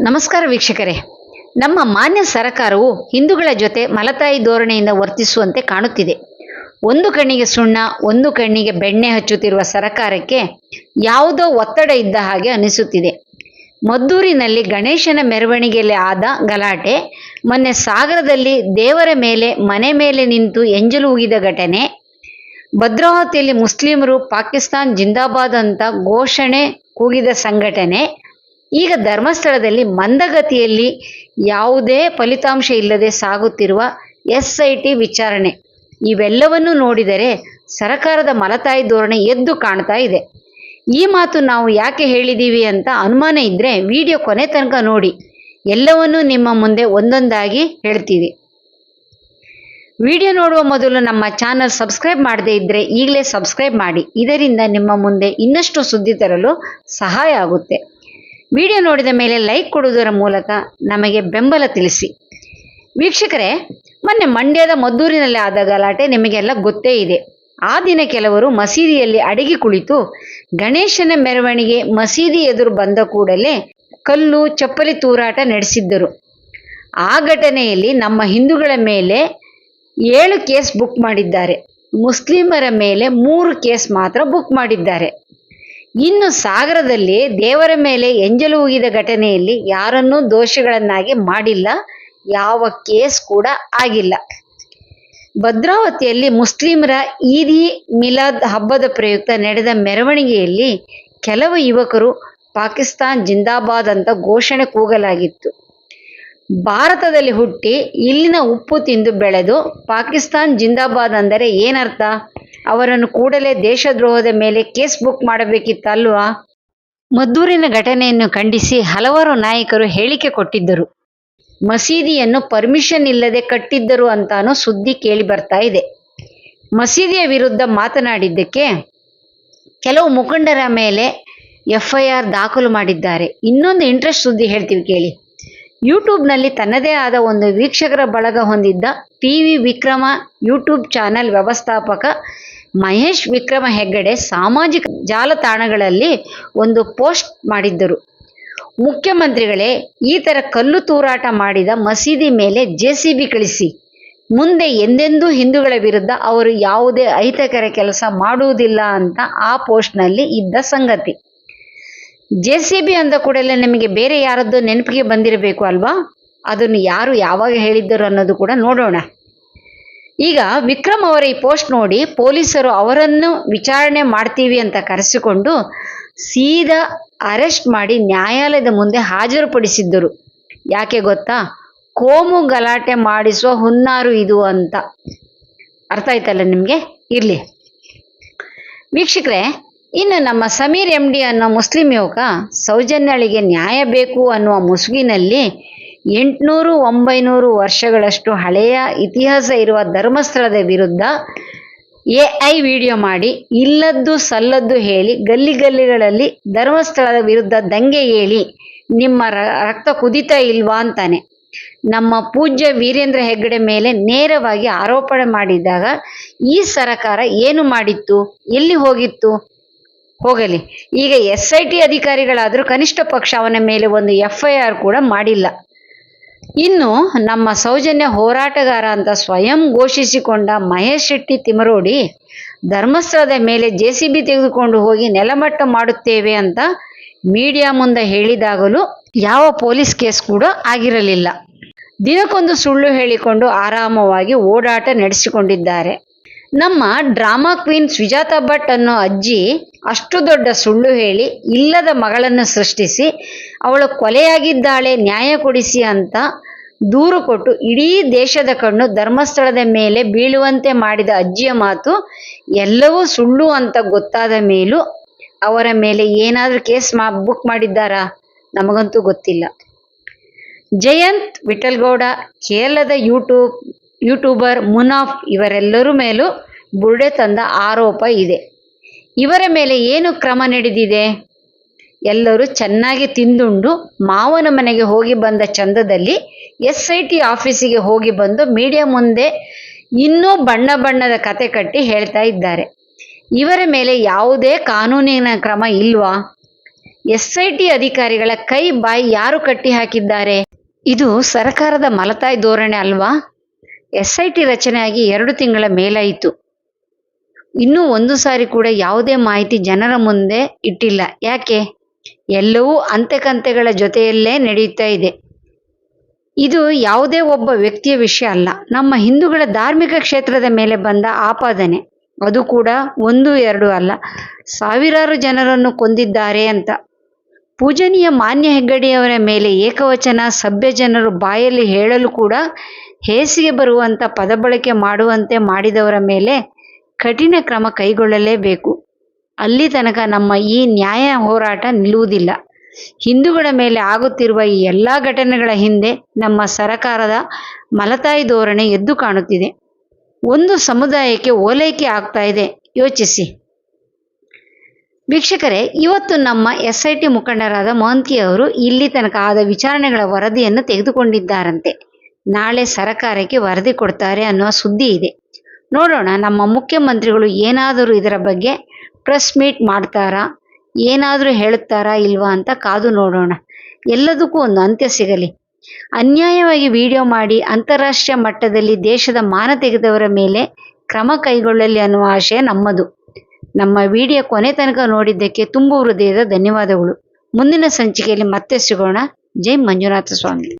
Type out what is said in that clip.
ನಮಸ್ಕಾರ ವೀಕ್ಷಕರೇ. ನಮ್ಮ ಮಾನ್ಯ ಸರಕಾರವು ಹಿಂದೂಗಳ ಜೊತೆ ಮಲತಾಯಿ ಧೋರಣೆಯಿಂದ ವರ್ತಿಸುವಂತೆ ಕಾಣುತ್ತಿದೆ. ಒಂದು ಕಣ್ಣಿಗೆ ಸುಣ್ಣ, ಒಂದು ಕಣ್ಣಿಗೆ ಬೆಣ್ಣೆ ಹಚ್ಚುತ್ತಿರುವ ಸರಕಾರಕ್ಕೆ ಯಾವುದೋ ಒತ್ತಡ ಇದ್ದ ಹಾಗೆ ಅನಿಸುತ್ತಿದೆ. ಮದ್ದೂರಿನಲ್ಲಿ ಗಣೇಶನ ಮೆರವಣಿಗೆಯಲ್ಲಿ ಆದ ಗಲಾಟೆ, ಮೊನ್ನೆ ಸಾಗರದಲ್ಲಿ ದೇವರ ಮೇಲೆ, ಮನೆ ಮೇಲೆ ನಿಂತು ಎಂಜಲು ಉಗಿದ ಘಟನೆ, ಭದ್ರಾವತಿಯಲ್ಲಿ ಮುಸ್ಲಿಮರು ಪಾಕಿಸ್ತಾನ್ ಜಿಂದಾಬಾದ್ ಅಂತ ಘೋಷಣೆ ಕೂಗಿದ ಸಂಘಟನೆ ಈಗ ಧರ್ಮಸ್ಥಳದಲ್ಲಿ ಮಂದಗತಿಯಲ್ಲಿ ಯಾವುದೇ ಫಲಿತಾಂಶ ಇಲ್ಲದೆ ಸಾಗುತ್ತಿರುವ ಎಸ್ ಐ ಟಿ ವಿಚಾರಣೆ. ಇವೆಲ್ಲವನ್ನೂ ನೋಡಿದರೆ ಸರಕಾರದ ಮಲತಾಯಿ ಧೋರಣೆ ಎದ್ದು ಕಾಣ್ತಾ ಇದೆ. ಈ ಮಾತು ನಾವು ಯಾಕೆ ಹೇಳಿದ್ದೀವಿ ಅಂತ ಅನುಮಾನ ಇದ್ದರೆ ವಿಡಿಯೋ ಕೊನೆ ತನಕ ನೋಡಿ. ಎಲ್ಲವನ್ನೂ ನಿಮ್ಮ ಮುಂದೆ ಒಂದೊಂದಾಗಿ ಹೇಳ್ತೀವಿ. ವಿಡಿಯೋ ನೋಡುವ ಮೊದಲು ನಮ್ಮ ಚಾನಲ್ ಸಬ್ಸ್ಕ್ರೈಬ್ ಮಾಡದೇ ಇದ್ದರೆ ಈಗಲೇ ಸಬ್ಸ್ಕ್ರೈಬ್ ಮಾಡಿ. ಇದರಿಂದ ನಿಮ್ಮ ಮುಂದೆ ಇನ್ನಷ್ಟು ಸುದ್ದಿ ತರಲು ಸಹಾಯ ಆಗುತ್ತೆ. ವಿಡಿಯೋ ನೋಡಿದ ಮೇಲೆ ಲೈಕ್ ಕೊಡುವುದರ ಮೂಲಕ ನಮಗೆ ಬೆಂಬಲ ತಿಳಿಸಿ. ವೀಕ್ಷಕರೇ, ಮೊನ್ನೆ ಮಂಡ್ಯದ ಮದ್ದೂರಿನಲ್ಲಿ ಆದ ಗಲಾಟೆ ನಿಮಗೆಲ್ಲ ಗೊತ್ತೇ ಇದೆ. ಆ ದಿನ ಕೆಲವರು ಮಸೀದಿಯಲ್ಲಿ ಅಡಗಿ ಕುಳಿತು ಗಣೇಶನ ಮೆರವಣಿಗೆ ಮಸೀದಿ ಎದುರು ಬಂದ ಕೂಡಲೇ ಕಲ್ಲು, ಚಪ್ಪಲಿ ತೂರಾಟ ನಡೆಸಿದ್ದರು. ಆ ಘಟನೆಯಲ್ಲಿ ನಮ್ಮ ಹಿಂದೂಗಳ ಮೇಲೆ ಏಳು ಕೇಸ್ ಬುಕ್ ಮಾಡಿದ್ದಾರೆ. ಮುಸ್ಲಿಮರ ಮೇಲೆ ಮೂರು ಕೇಸ್ ಮಾತ್ರ ಬುಕ್ ಮಾಡಿದ್ದಾರೆ. ಇನ್ನು ಸಾಗರದಲ್ಲಿ ದೇವರ ಮೇಲೆ ಎಂಜಲು ಉಗಿದ ಘಟನೆಯಲ್ಲಿ ಯಾರನ್ನೂ ದೋಷಗಳನ್ನಾಗಿ ಮಾಡಿಲ್ಲ, ಯಾವ ಕೇಸ್ ಕೂಡ ಆಗಿಲ್ಲ. ಭದ್ರಾವತಿಯಲ್ಲಿ ಮುಸ್ಲಿಮರ ಈದಿ ಮಿಲಾದ್ ಹಬ್ಬದ ಪ್ರಯುಕ್ತ ನಡೆದ ಮೆರವಣಿಗೆಯಲ್ಲಿ ಕೆಲವು ಯುವಕರು ಪಾಕಿಸ್ತಾನ್ ಜಿಂದಾಬಾದ್ ಅಂತ ಘೋಷಣೆ ಕೂಗಲಾಗಿತ್ತು. ಭಾರತದಲ್ಲಿ ಹುಟ್ಟಿ ಇಲ್ಲಿನ ಉಪ್ಪು ತಿಂದು ಬೆಳೆದು ಪಾಕಿಸ್ತಾನ್ ಜಿಂದಾಬಾದ್ ಅಂದರೆ ಏನರ್ಥ? ಅವರನ್ನು ಕೂಡಲೇ ದೇಶದ್ರೋಹದ ಮೇಲೆ ಕೇಸ್ ಬುಕ್ ಮಾಡಬೇಕಿತ್ತಲ್ವಾ? ಮದ್ದೂರಿನ ಘಟನೆಯನ್ನು ಖಂಡಿಸಿ ಹಲವಾರು ನಾಯಕರು ಹೇಳಿಕೆ ಕೊಟ್ಟಿದ್ದರು. ಮಸೀದಿಯನ್ನು ಪರ್ಮಿಷನ್ ಇಲ್ಲದೆ ಕಟ್ಟಿದ್ದರು ಅಂತಾನೂ ಸುದ್ದಿ ಕೇಳಿ ಬರ್ತಾ ಇದೆ. ಮಸೀದಿಯ ವಿರುದ್ಧ ಮಾತನಾಡಿದ್ದಕ್ಕೆ ಕೆಲವು ಮುಖಂಡರ ಮೇಲೆ ಎಫ್ ಐ ಆರ್ ದಾಖಲು ಮಾಡಿದ್ದಾರೆ. ಇನ್ನೊಂದು ಇಂಟ್ರೆಸ್ಟ್ ಸುದ್ದಿ ಹೇಳ್ತೀವಿ ಕೇಳಿ. ಯೂಟ್ಯೂಬ್ನಲ್ಲಿ ತನ್ನದೇ ಆದ ಒಂದು ವೀಕ್ಷಕರ ಬಳಗ ಹೊಂದಿದ್ದ T V Vikrama YouTube channel ವ್ಯವಸ್ಥಾಪಕ ಮಹೇಶ್ ವಿಕ್ರಮ ಹೆಗ್ಗಡೆ ಸಾಮಾಜಿಕ ಜಾಲತಾಣಗಳಲ್ಲಿ ಒಂದು ಪೋಸ್ಟ್ ಮಾಡಿದ್ದರು. ಮುಖ್ಯಮಂತ್ರಿಗಳೇ, ಈ ಥರ ಕಲ್ಲು ತೂರಾಟ ಮಾಡಿದ ಮಸೀದಿ ಮೇಲೆ ಜೆ ಸಿ ಬಿ ಕಳಿಸಿ. ಮುಂದೆ ಎಂದೆಂದೂ ಹಿಂದೂಗಳ ವಿರುದ್ಧ ಅವರು ಯಾವುದೇ ಅಹಿತಕರ ಕೆಲಸ ಮಾಡುವುದಿಲ್ಲ ಅಂತ ಆ ಪೋಸ್ಟ್ನಲ್ಲಿ ಇದ್ದ ಸಂಗತಿ. ಜೆ ಸಿ ಬಿ ಅಂದ ಕೂಡಲೇ ನಿಮಗೆ ಬೇರೆ ಯಾರದ್ದು ನೆನಪಿಗೆ ಬಂದಿರಬೇಕು ಅಲ್ವಾ? ಅದನ್ನು ಯಾರು ಯಾವಾಗ ಹೇಳಿದ್ದರು ಅನ್ನೋದು ಕೂಡ ನೋಡೋಣ. ಈಗ ವಿಕ್ರಮ್ ಅವರ ಈ ಪೋಸ್ಟ್ ನೋಡಿ ಪೊಲೀಸರು ಅವರನ್ನು ವಿಚಾರಣೆ ಮಾಡ್ತೀವಿ ಅಂತ ಕರೆಸಿಕೊಂಡು ಸೀದಾ ಅರೆಸ್ಟ್ ಮಾಡಿ ನ್ಯಾಯಾಲಯದ ಮುಂದೆ ಹಾಜರುಪಡಿಸಿದ್ದರು. ಯಾಕೆ ಗೊತ್ತಾ? ಕೋಮು ಗಲಾಟೆ ಮಾಡಿಸುವ ಹುನ್ನಾರು ಇದು ಅಂತ. ಅರ್ಥ ಆಯ್ತಲ್ಲ ನಿಮಗೆ? ಇರಲಿ. ವೀಕ್ಷಕರೇ, ಇನ್ನು ನಮ್ಮ ಸಮೀರ್ ಎಂ ಡಿ ಅನ್ನೋ ಮುಸ್ಲಿಂ ಯುವಕ ಸೌಜನ್ಯಳಿಗೆ ನ್ಯಾಯ ಬೇಕು ಅನ್ನುವ ಮುಸುಗಿನಲ್ಲಿ ಎಂಟುನೂರು ಒಂಬೈನೂರು ವರ್ಷಗಳಷ್ಟು ಹಳೆಯ ಇತಿಹಾಸ ಇರುವ ಧರ್ಮಸ್ಥಳದ ವಿರುದ್ಧ ಎ ಐ ವಿಡಿಯೋ ಮಾಡಿ, ಇಲ್ಲದ್ದು ಸಲ್ಲದ್ದು ಹೇಳಿ, ಗಲ್ಲಿ ಗಲ್ಲಿಗಳಲ್ಲಿ ಧರ್ಮಸ್ಥಳದ ವಿರುದ್ಧ ದಂಗೆ ಹೇಳಿ ನಿಮ್ಮ ರಕ್ತ ಕುದಿತಾ ಇಲ್ವಾ ಅಂತಾನೆ. ನಮ್ಮ ಪೂಜ್ಯ ವೀರೇಂದ್ರ ಹೆಗ್ಗಡೆ ಮೇಲೆ ನೇರವಾಗಿ ಆರೋಪಣೆ ಮಾಡಿದಾಗ, ಈ ಸರಕಾರ ಏನು ಮಾಡಿತ್ತು? ಎಲ್ಲಿ ಹೋಗಿತ್ತು? ಹೋಗಲಿ. ಈಗ ಎಸ್ ಐ ಟಿ ಅಧಿಕಾರಿಗಳಾದರೂ ಕನಿಷ್ಠ ಪಕ್ಷ ಅವನ ಮೇಲೆ ಒಂದು ಎಫ್ ಐ ಆರ್ ಕೂಡ ಮಾಡಿಲ್ಲ. ಇನ್ನು ನಮ್ಮ ಸೌಜನ್ಯ ಹೋರಾಟಗಾರ ಅಂತ ಸ್ವಯಂ ಘೋಷಿಸಿಕೊಂಡ ಮಹೇಶ್ ಶೆಟ್ಟಿ ತಿಮರೋಡಿ ಧರ್ಮಸ್ಥಳದ ಮೇಲೆ ಜೆ ಸಿ ಬಿ ತೆಗೆದುಕೊಂಡು ಹೋಗಿ ನೆಲಮಟ್ಟ ಮಾಡುತ್ತೇವೆ ಅಂತ ಮೀಡಿಯಾ ಮುಂದೆ ಹೇಳಿದಾಗಲೂ ಯಾವ ಪೊಲೀಸ್ ಕೇಸ್ ಕೂಡ ಆಗಿರಲಿಲ್ಲ. ದಿನಕ್ಕೊಂದು ಸುಳ್ಳು ಹೇಳಿಕೊಂಡು ಆರಾಮವಾಗಿ ಓಡಾಟ ನಡೆಸಿಕೊಂಡಿದ್ದಾರೆ. ನಮ್ಮ ಡ್ರಾಮಾ ಕ್ವೀನ್ ಸುಜಾತಾ ಭಟ್ ಅನ್ನೋ ಅಜ್ಜಿ ಅಷ್ಟು ದೊಡ್ಡ ಸುಳ್ಳು ಹೇಳಿ ಇಲ್ಲದ ಮಗಳನ್ನು ಸೃಷ್ಟಿಸಿ ಅವಳು ಕೊಲೆಯಾಗಿದ್ದಾಳೆ, ನ್ಯಾಯ ಕೊಡಿಸಿ ಅಂತ ದೂರು ಕೊಟ್ಟು ಇಡೀ ದೇಶದ ಕಣ್ಣು ಧರ್ಮಸ್ಥಳದ ಮೇಲೆ ಬೀಳುವಂತೆ ಮಾಡಿದ ಅಜ್ಜಿಯ ಮಾತು ಎಲ್ಲವೂ ಸುಳ್ಳು ಅಂತ ಗೊತ್ತಾದ ಮೇಲೂ ಅವರ ಮೇಲೆ ಏನಾದರೂ ಕೇಸ್ ಮಾ, ಬುಕ್ ಮಾಡಿದ್ದಾರಾ? ನಮಗಂತೂ ಗೊತ್ತಿಲ್ಲ. ಜಯಂತ್ ವಿಠಲ್ಗೌಡ, ಕೇರಳದ ಯೂಟ್ಯೂಬ್, ಯೂಟ್ಯೂಬರ್ ಮುನಾಫ್ ಇವರೆಲ್ಲರ ಮೇಲೂ ಬುರ್ಡೆ ತಂದ ಆರೋಪ ಇದೆ. ಇವರ ಮೇಲೆ ಏನು ಕ್ರಮ ನಡೆದಿದೆ? ಎಲ್ಲರೂ ಚೆನ್ನಾಗಿ ತಿಂದುಂಡು ಮಾವನ ಮನೆಗೆ ಹೋಗಿ ಬಂದ ಚಂದದಲ್ಲಿ ಎಸ್ ಐ ಟಿ ಆಫೀಸಿಗೆ ಹೋಗಿ ಬಂದು ಮೀಡಿಯಾ ಮುಂದೆ ಇನ್ನೂ ಬಣ್ಣ ಬಣ್ಣದ ಕತೆ ಕಟ್ಟಿ ಹೇಳ್ತಾ ಇದ್ದಾರೆ. ಇವರ ಮೇಲೆ ಯಾವುದೇ ಕಾನೂನಿನ ಕ್ರಮ ಇಲ್ವಾ? ಟಿ ಅಧಿಕಾರಿಗಳ ಕೈ ಬಾಯಿ ಯಾರು ಕಟ್ಟಿ ಹಾಕಿದ್ದಾರೆ? ಇದು ಸರ್ಕಾರದ ಮಲತಾಯಿ ಧೋರಣೆ ಅಲ್ವಾ? ಎಸ್ ಐ ಟಿ ರಚನೆಯಾಗಿ ಎರಡು ತಿಂಗಳ ಮೇಲಾಯಿತು. ಇನ್ನೂ ಒಂದು ಸಾರಿ ಕೂಡ ಯಾವುದೇ ಮಾಹಿತಿ ಜನರ ಮುಂದೆ ಇಟ್ಟಿಲ್ಲ. ಯಾಕೆ? ಎಲ್ಲವೂ ಅಂತೆಕಂತೆಗಳ ಜೊತೆಯಲ್ಲೇ ನಡೆಯುತ್ತಾ ಇದೆ. ಇದು ಯಾವುದೇ ಒಬ್ಬ ವ್ಯಕ್ತಿಯ ವಿಷಯ ಅಲ್ಲ. ನಮ್ಮ ಹಿಂದೂಗಳ ಧಾರ್ಮಿಕ ಕ್ಷೇತ್ರದ ಮೇಲೆ ಬಂದ ಆಪಾದನೆ, ಅದು ಕೂಡ ಒಂದು, ಎರಡು ಅಲ್ಲ. ಸಾವಿರಾರು ಜನರನ್ನು ಕೊಂದಿದ್ದಾರೆ ಅಂತ. ಪೂಜನೀಯ ಮಾನ್ಯ ಹೆಗ್ಗಡೆಯವರ ಮೇಲೆ ಏಕವಚನ, ಸಭ್ಯ ಜನರು ಬಾಯಲ್ಲಿ ಹೇಳಲು ಕೂಡ ಹೇಸಿಗೆ ಬರುವಂಥ ಪದಬಳಕೆ ಮಾಡುವಂತೆ ಮಾಡಿದವರ ಮೇಲೆ ಕಠಿಣ ಕ್ರಮ ಕೈಗೊಳ್ಳಲೇಬೇಕು. ಅಲ್ಲಿ ತನಕ ನಮ್ಮ ಈ ನ್ಯಾಯ ಹೋರಾಟ ನಿಲ್ಲುವುದಿಲ್ಲ. ಹಿಂದೂಗಳ ಮೇಲೆ ಆಗುತ್ತಿರುವ ಈ ಎಲ್ಲ ಘಟನೆಗಳ ಹಿಂದೆ ನಮ್ಮ ಸರಕಾರದ ಮಲತಾಯಿ ಧೋರಣೆ ಎದ್ದು ಕಾಣುತ್ತಿದೆ. ಒಂದು ಸಮುದಾಯಕ್ಕೆ ಓಲೈಕೆ ಆಗ್ತಾ ಇದೆ. ಯೋಚಿಸಿ. ವೀಕ್ಷಕರೇ, ಇವತ್ತು ನಮ್ಮ ಎಸ್ ಐ ಟಿ ಮುಖಂಡರಾದ ಮಹಂತಿ ಅವರು ಇಲ್ಲಿ ತನಕ ಆದ ವಿಚಾರಣೆಗಳ ವರದಿಯನ್ನು ತೆಗೆದುಕೊಂಡಿದ್ದಾರಂತೆ. ನಾಳೆ ಸರಕಾರಕ್ಕೆ ವರದಿ ಕೊಡ್ತಾರೆ ಅನ್ನುವ ಸುದ್ದಿ ಇದೆ. ನೋಡೋಣ, ನಮ್ಮ ಮುಖ್ಯಮಂತ್ರಿಗಳು ಏನಾದರೂ ಇದರ ಬಗ್ಗೆ ಪ್ರೆಸ್ ಮೀಟ್ ಮಾಡ್ತಾರಾ, ಏನಾದರೂ ಹೇಳುತ್ತಾರಾ ಇಲ್ವಾ ಅಂತ ಕಾದು ನೋಡೋಣ. ಎಲ್ಲದಕ್ಕೂ ಒಂದು ಅಂತ್ಯ ಸಿಗಲಿ. ಅನ್ಯಾಯವಾಗಿ ವಿಡಿಯೋ ಮಾಡಿ ಅಂತಾರಾಷ್ಟ್ರೀಯ ಮಟ್ಟದಲ್ಲಿ ದೇಶದ ಮಾನ ತೆಗೆದವರ ಮೇಲೆ ಕ್ರಮ ಕೈಗೊಳ್ಳಲಿ ಅನ್ನುವ ಆಶಯ ನಮ್ಮದು. ನಮ್ಮ ವಿಡಿಯೋ ಕೊನೆ ತನಕ ನೋಡಿದ್ದಕ್ಕೆ ತುಂಬು ಹೃದಯದ ಧನ್ಯವಾದಗಳು. ಮುಂದಿನ ಸಂಚಿಕೆಯಲ್ಲಿ ಮತ್ತೆ ಸಿಗೋಣ. ಜೈ ಮಂಜುನಾಥ ಸ್ವಾಮಿ.